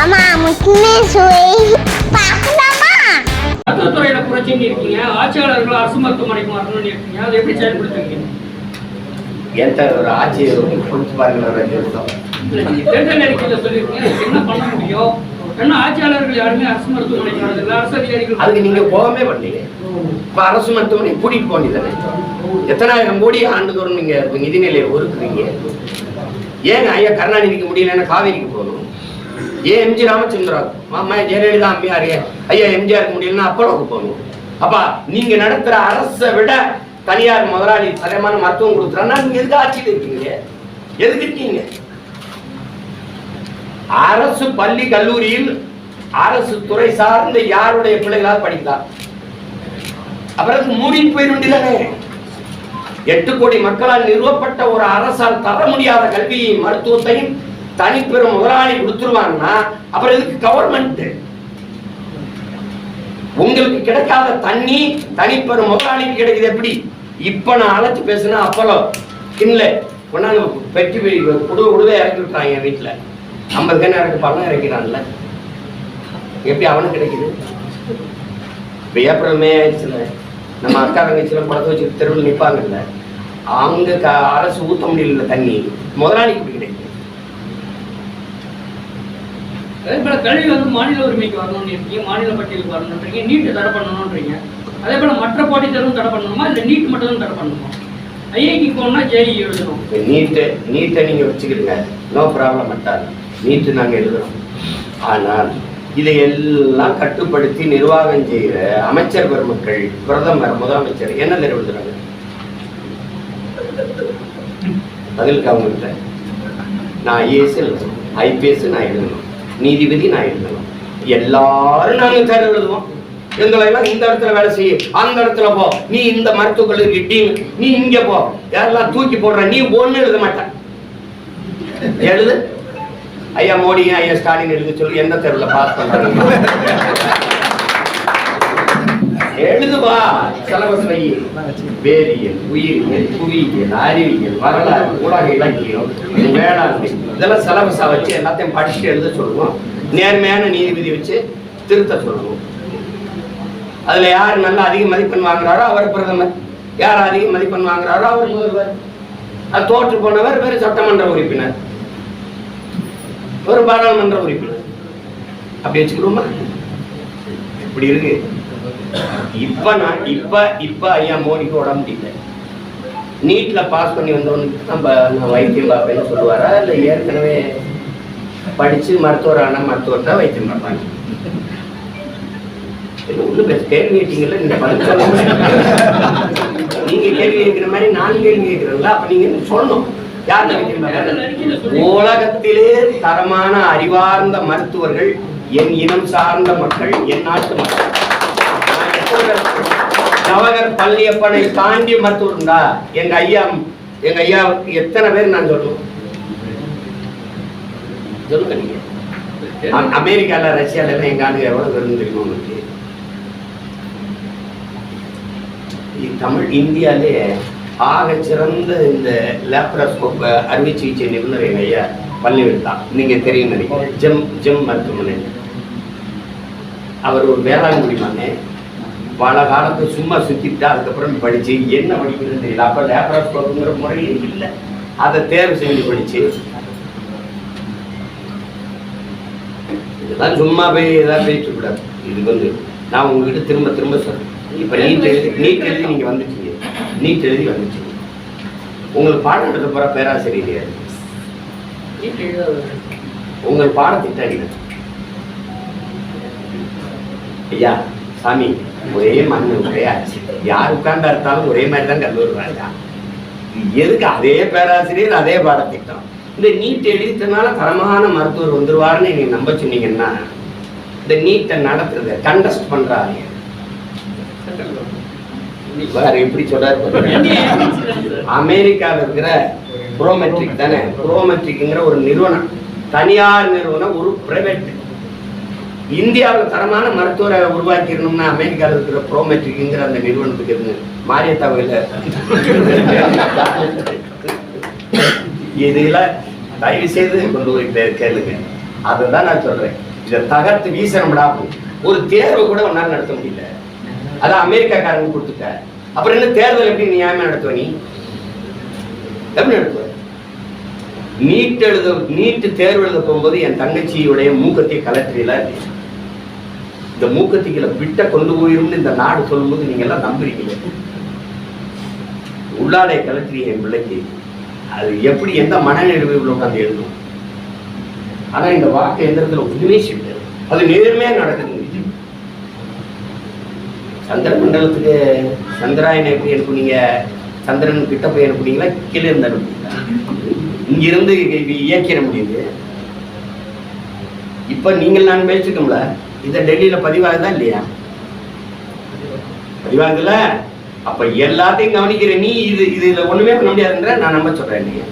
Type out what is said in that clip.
அம்மா முக்கியமே சுவை. பார்க்கலாமா மருத்துவத்துறையில புரட்சின்னு இருக்கீங்க. ஆட்சியாளர்கள் அரசு மருத்துவமனைக்கு வரணும்னு இருக்கீங்க. அதை எப்படி செயல்படுத்துவீங்க என்கிட்ட ஒரு ஆட்சி கொடுத்து பாருங்களேன் ஒரு அஞ்சு வருஷம். இல்ல நீங்க தேர்தல் அறிக்கையில சொல்லியிருக்கீங்க. என்ன பண்ண முடியும்? ஏன்னா ஆட்சியாளர்கள் யாருமே அரசு மருத்துவமனைக்கு வரதில்லை. அரசு அதிகாரிகள் அதுக்கு நீங்க போகவே பண்ணீங்க இப்ப அரசு மருத்துவமனை கூட்டிட்டு வேண்டியதானே எத்தனாயிரம் கோடி ஆண்டுதோறும் நீங்க நிதிநிலையை ஒதுக்குறீங்க. ஏங்க ஐயா கருணாநிதிக்கு முடியலன்னா காவேரிக்கு போகணும்? ஏ எம்ஜி ராமச்சந்திரா அம்மா ஜெயலலிதா அம்பியாரு. ஐயா எம்ஜிஆர் முடியலன்னா அப்பளோக்கு போகணும் அப்பா நீங்க நடத்துற அரசை விட தனியார் முதலாளி தலைமான மருத்துவம் கொடுக்குறான்னா நீங்க எதுக்கு ஆட்சியில் இருக்கீங்க? எதுக்கு இருக்கீங்க? அரசு பள்ளி கல்லூரியில் அரசு துறை சார்ந்த யாருடைய பிள்ளைகளால் படிக்கலாம் அப்புறம் மூடி போயிட வேண்டியதானே? எட்டு கோடி மக்களால் நிறுவப்பட்ட ஒரு அரசால் தர முடியாத கல்வியையும் மருத்துவத்தையும் தனிப்பெரும் முதலாளி கொடுத்துருவாங்கன்னா அப்புறம் இதுக்கு கவர்மெண்ட் உங்களுக்கு கிடைக்காத தண்ணி தனிப்பெரும் முதலாளிக்கு கிடைக்குது எப்படி? இப்ப நான் அழைச்சு பேசுனா அப்பளம் இல்ல கொண்டாந்து பெட்டி குடு குடுவே இறக்கி விட்டுறாங்க என் வீட்டுல ஐம்பது கண்ணு இறக்கு பணம் இறக்கிறான்ல. எப்படி அவனுக்கு கிடைக்குது? இப்போ ஏப்ரல் மே ஆயிடுச்சுல. நம்ம அக்கா தங்கச்சியில் படத்தை வச்சு தெருவில் நிற்பாங்கல்ல அவங்க க அரசு ஊற்ற முடியல தண்ணி. முதலாளிக்கு இப்படி கிடைக்குது அதே கல்வி வந்து மாநில உரிமைக்கு வரணும்னு இருக்கீங்க மாநில பட்டியலுக்கு வரணுன்றீங்க நீட் தடை பண்ணணும்ன்றீங்க. அதே போல் மற்ற போட்டித் தேர்வும் தடை பண்ணணுமா? இல்லை நீட் மட்டும் தான் தடை பண்ணணுமா? ஐஐடி போனால் ஜேஇ எழுதணும். நீட்டு நீட்டை நீங்கள் வச்சுக்கிடுங்க. நோ ப்ராப்ளம் மட்டால் நீட்டு நாங்கள் எழுதுறோம். ஆனால் இதை எல்லாம் கட்டுப்படுத்தி நிர்வாகம் செய்கிற அமைச்சர் பெருமக்கள் பிரதமர் முதலமைச்சர் என்ன நிறைவேற்றுறாங்க பதிலுக்கு அவங்கள்ட்ட நான் ஐஏஎஸ் எழுதணும் ஐபிஎஸ் நான் எழுதணும். நீதிபதி நான் எழுதலாம் எல்லாரும் நாங்கள் தேர்வு எழுதுவோம். எங்களை எல்லாம் இந்த இடத்துல வேலை செய்ய. அந்த இடத்துல போ. நீ இந்த மருத்துவக் கல்லூரி டீம் நீ இங்க போ. யாரெல்லாம் தூக்கி போடுற நீ ஒண்ணு எழுத மாட்ட எழுது. ஐயா மோடி ஐயா ஸ்டாலின் எழுத சொல்லி. எந்த தேர்வில் பாஸ் பண்றாங்க? எழுதுவா சிலபஸ் வை வேதியியல் உயிரியல் புவியியல் அறிவியல் வரலாறு ஊடக இலக்கியம் வேளாண்மை. இதெல்லாம் சிலபஸா வச்சு எல்லாத்தையும் படிச்சுட்டு எழுத சொல்லுவோம். நேர்மையான நீதிபதி வச்சு திருத்த சொல்லுவோம். அதுல யார் நல்லா அதிக மதிப்பெண் வாங்குறாரோ அவர் பிரதமர். யார் அதிக மதிப்பெண் வாங்குறாரோ அவர் முதல்வர். அது தோற்று போனவர் வேறு சட்டமன்ற உறுப்பினர். ஒரு பாராளுமன்ற உறுப்பினர். அப்படி வச்சுக்கிறோமா இப்படி இருக்கு. இப்ப நான் இப்ப இப்ப ஐயா மோடிக்கு உடம்பு முடியல நீட்ல பாஸ் பண்ணி வந்தவனுக்கு நம்ம நான் வைத்தியம் பார்ப்பேன்னு சொல்லுவாரா? இல்லை ஏற்கனவே படிச்சு மருத்துவர் ஆன மருத்துவர் தான் வைத்தியம் பார்ப்பாங்க. ஒண்ணு பேச கேள்வி கேட்டீங்கல்ல நீங்க பதில் நீங்க கேள்வி கேட்கிற மாதிரி நான் கேள்வி கேட்கிறேன்ல அப்ப நீங்க சொல்லணும். யார் உலகத்திலே தரமான அறிவார்ந்த மருத்துவர்கள் என் இனம் சார்ந்த மக்கள் என் நாட்டு மக்கள். நவகர். பள்ளியப்பனை தாண்டி மருத்துவர் எங்க ஐயா எங்க ஐயா எத்தனை பேர் நான் சொல்லுவோம் சொல்லுங்க நீங்க. அமெரிக்கால ரஷ்யால எல்லாம் எங்க ஆளுங்க எவ்வளவு பேர் தெரியுமா உங்களுக்கு? தமிழ் இந்தியாலே ஆக சிறந்த இந்த லேப்ராஸ்கோப் அறுவை சிகிச்சை நிபுணர் எங்க ஐயா பள்ளியில் தான் நீங்க தெரியும் நினைக்கிறேன். ஜெம் ஜெம் மருத்துவமனை. அவர் ஒரு வேளாண்குடி மண்ணே பல காலத்து சும்மா சுத்திட்டு அதுக்கப்புறம் படிச்சு என்ன படிக்கிறது தெரியல. அப்ப லேப்ராஸ்கோப்புங்கிற முறையே இல்லை. அதை தேர்வு செஞ்சு படிச்சு. இதெல்லாம் சும்மா போய் ஏதாவது பேசிட்டு கூடாது இது வந்து நான் உங்ககிட்ட திரும்ப திரும்ப சொல்றேன். இப்ப நீட் எழுதி நீட் எழுதி நீங்க வந்துட்டீங்க. நீட் எழுதி வந்துட்டீங்க. உங்களுக்கு பாடம் எடுக்க போற பேராசிரியர் யாரு? உங்கள் பாடத்திட்டம் ஐயா சாமி ஒரே மண்ணு ஒரே ஆச்சு யார் உட்கார்ந்தா இருந்தாலும் ஒரே மாதிரி தான் கல்லூரி ராஜா எதுக்கு அதே பேராசிரியர் அதே பாடத்திட்டம்? இந்த நீட் எழுதிட்டனால தரமான மருத்துவர் வந்துருவாருன்னு நீங்க நம்ப சொன்னீங்கன்னா இந்த நீட்டை நடத்துறத கண்டஸ்ட் பண்றாரு. வேற எப்படி சொல்றாரு அமெரிக்காவில் இருக்கிற ப்ரோமெட்ரிக் தானே? ப்ரோமெட்ரிக்ங்கிற ஒரு நிறுவனம். தனியார் நிறுவனம் ஒரு பிரைவேட் இந்தியாவில் தரமான மருத்துவரை உருவாக்கிடணும்னா அமெரிக்காவில் இருக்கிற ப்ரோமெட்ரிக்ங்கிற அந்த நிறுவனத்துக்கு இருந்து மாரியத்தாவில் இதெல்லாம் தயவு செய்து கொண்டு போய் பே- கேளுங்க. அதுதான் நான் சொல்றேன். இதை தகர்த்து வீசணும்டா. ஒரு தேர்வு கூட உன்னால நடத்த முடியல. அதான் அமெரிக்காக்காரங்க கொடுத்துட்ட. அப்புறம் என்ன தேர்தல் எப்படி நியாயமா நடத்துவ நீ? எப்படி நடத்துவ? நீட் எழுத நீட்டு தேர்வு எழுத போகும்போது என் தங்கச்சியுடைய மூக்கத்தை கலெக்டரியில இந்த மூக்கத்திகளை விட்ட கொண்டு போயிரும்னு இந்த நாடு சொல்லும்போது நீங்க எல்லாம் நம்புறீங்களே உள்ளாலே கலத்திரிய என் பிள்ளைக்கு அது எப்படி எந்த மனநிலைவில் உட்காந்து எழுதும்? ஆனா இந்த வாக்கு எந்திரத்துல ஒண்ணுமே செய்யல. அது நேர்மையா நடக்குது. சந்திர மண்டலத்துக்கு சந்திராயனை எப்படி அனுப்புனீங்க? சந்திரன் கிட்ட போய் அனுப்புனீங்களா? கீழே இருந்து அனுப்புனீங்களா? இங்கிருந்து இயக்கிட முடியுது. இப்ப நீங்கள் நான் பேசிக்கோம்ல இந்த டெல்லியில பதிவாகுதா இல்லையா? பதிவாகுதுல அப்ப எல்லாத்தையும் கவனிக்கிற நீ இது இதுல ஒண்ணுமே பண்ண முடியாதுன்ற நான் நம்ப சொல்றேன் நீங்க